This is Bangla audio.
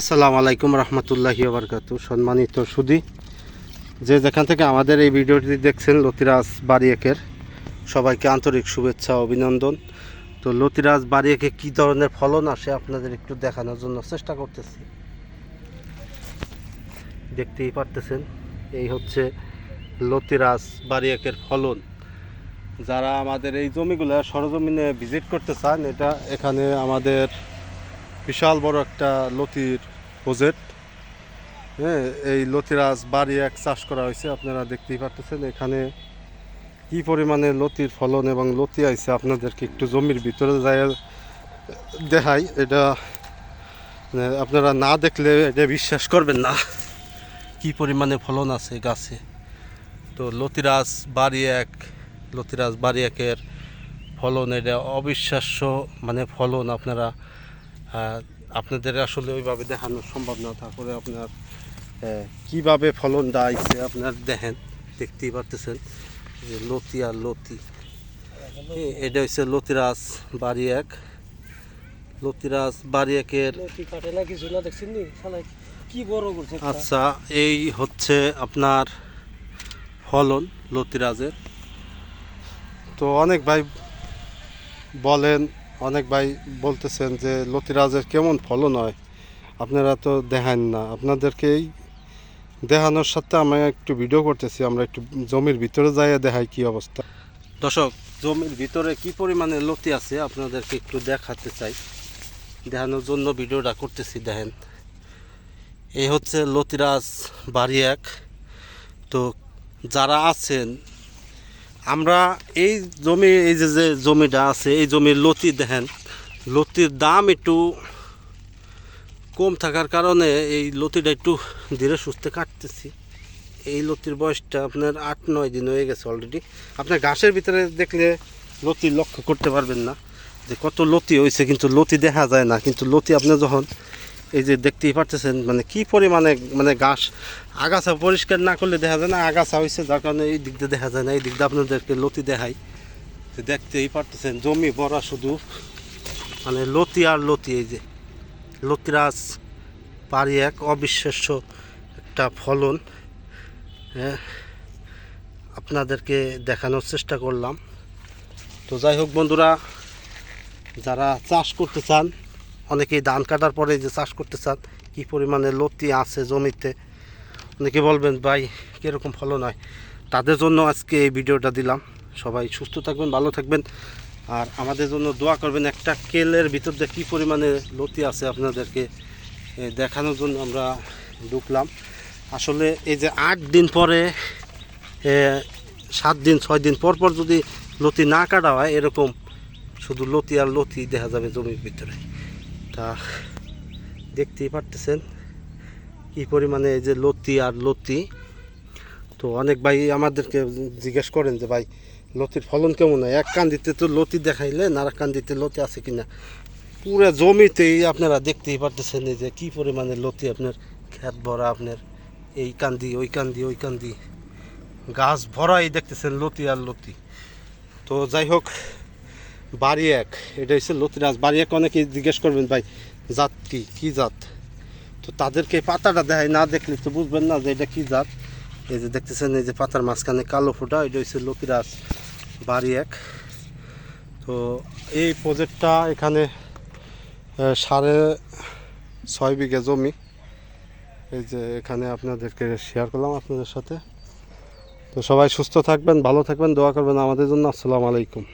আসসালামু আলাইকুম রহমতুল্লাহি বারকাত সম্মানিত সুদি, যে যেখান থেকে আমাদের এই ভিডিওটি দেখছেন, লতিরাজ বারিয়েকের সবাইকে আন্তরিক শুভেচ্ছা অভিনন্দন। তো লতিরাজ বারিয়েকে কী ধরনের ফলন আসে আপনাদের একটু দেখানোর জন্য চেষ্টা করতেছি। দেখতেই পারতেছেন, এই হচ্ছে লতিরাজ বারিয়েকের ফলন। যারা আমাদের এই জমিগুলো সরজমিনে ভিজিট করতে চান, এটা এখানে আমাদের বিশাল বড় একটা লতির প্রজেক্ট। হ্যাঁ এই লতিরাজ বাড়ি এক চাষ করা হয়েছে, আপনারা দেখতেই পারতেছেন এখানে কি পরিমাণে লতির ফলন এবং লতি আইছে, আপনাদেরকে একটু জমির ভিতরে যাই, দেখাই। এটা মানে আপনারা না দেখলে এটা বিশ্বাস করবেন না, কি পরিমাণে ফলন আছে গাছে। তো লতিরাজ বাড়ি এক লতিরাজ বাড়ি একের ফলন, এটা অবিশ্বাস্য মানে ফলন আপনারা আপনাদের আসলে ওইভাবে দেখানো সম্ভব না তারপরে আপনার কীভাবে ফলনটা আইছে আপনার দেখেন দেখতেই পারতেছেন যে লতি আর লতি। এটা হচ্ছে লতিরাজ বাড়ি এক লতিরাজ বাড়ি একের। আচ্ছা এই হচ্ছে আপনার ফলন লতিরাজের। তো অনেক ভাই বলেন অনেক ভাই বলতেছেন যে লতিরাজের কেমন ফলন হয়। আপনারা তো দেখান না। আপনাদেরকেই দেখানোর সাথে আমরা একটু ভিডিও করতেছি। আমরা একটু জমির ভিতরে যাই দেখাই কি অবস্থা। দর্শক, জমির ভিতরে কি পরিমাণে লতি আছে আপনাদেরকে একটু দেখাতে চাই। দেখানোর জন্য ভিডিওটা করতেছি, দেখেন। এই হচ্ছে লতিরাজ বাড়ি এক। তো যারা আছেন আমরা এই জমি, এই যে যে জমিটা আছে, এই জমির লতি দেখেন। লতির দাম একটু কম থাকার কারণে এই লতিটা একটু ধীরে সুস্থে কাটতেছি। এই লতির বয়সটা আপনার আট, নয় দিন হয়ে গেছে অলরেডি আপনার ঘাসের ভিতরে দেখলে লতি লক্ষ্য করতে পারবেন না যে কত লতি হয়েছে, কিন্তু লতি দেখা যায় না। কিন্তু লতি আপনি যখন এই যে দেখতেই পারতেছেন মানে কি পরিমাণে মানে ঘাস আগাছা পরিষ্কার না করলে দেখা যায় না, আগাছা হয়েছে যার কারণে এই দিক দিয়ে দেখা যায় না, এই দিক দিয়ে আপনাদেরকে লতি দেখাই। দেখতেই পারতেছেন, জমি ভরা শুধু। মানে লতি আর লতি, এই যে লতিরাজ পারি এক, অবিশ্বাস্য একটা ফলন। হ্যাঁ আপনাদেরকে দেখানোর চেষ্টা করলাম। তো যাই হোক বন্ধুরা, যারা চাষ করতে চান, অনেকেই ধান কাটার পরে যে চাষ করতে চান, কী পরিমাণে লতি আছে জমিতে? অনেকে বলবেন, ভাই, কীরকম ফলন হয়? তাদের জন্য আজকে এই ভিডিওটা দিলাম। সবাই সুস্থ থাকবেন, ভালো থাকবেন। আর আমাদের জন্য দোয়া করবেন, একটা কেলের ভিতর দিয়ে কী পরিমাণে লতি আছে আপনাদেরকে দেখানোর জন্য আমরা ঢুকলাম। আসলে এই যে আট দিন পরে সাত দিন, ছয় দিন পর পর যদি লতি না কাটা হয়, এরকম শুধু লতি আর লতি দেখা যাবে জমির ভিতরে। তা দেখতেই পারতেছেন। কি পরিমাণে এই যে লতি আর লতি? তো অনেক ভাই আমাদেরকে জিজ্ঞেস করেন যে, ভাই, লতির ফলন কেমন হয়? এক কান্দিতে তো লতি দেখাইলেন আর এক কান্দিতে লতি আছে কিনা? পুরো জমিতেই আপনারা দেখতেই পারতেছেন এই যে কি পরিমাণে লতি আপনার, ক্ষেত ভরা আপনার, এই কান্দি, ওই কান্দি ওই কান্দি। গাছ ভরাই দেখতেছেন লতি আর লতি। তো যাই হোক, বাড়ি এক, এটা হচ্ছে লতিরাজ বাড়ি এক অনেকে জিজ্ঞেস করবেন, ভাই, জাত কি? কি জাত? তো তাদেরকে পাতাটা দেখায় না দেখলে তো বুঝবেন না যে এটা কি জাত। এই যে দেখতেছেন, এই যে পাতার মাঝখানে কালো ফোঁটা, এটা হচ্ছে লতিরাজ বাড়ি এক। তো এই প্রজেক্টটা এখানে সাড়ে ছয় বিঘা জমি। এই যে এখানে আপনাদেরকে শেয়ার করলাম আপনাদের সাথে। তো সবাই সুস্থ থাকবেন, ভালো থাকবেন, দোয়া করবেন আমাদের জন্য। আসসালামু আলাইকুম।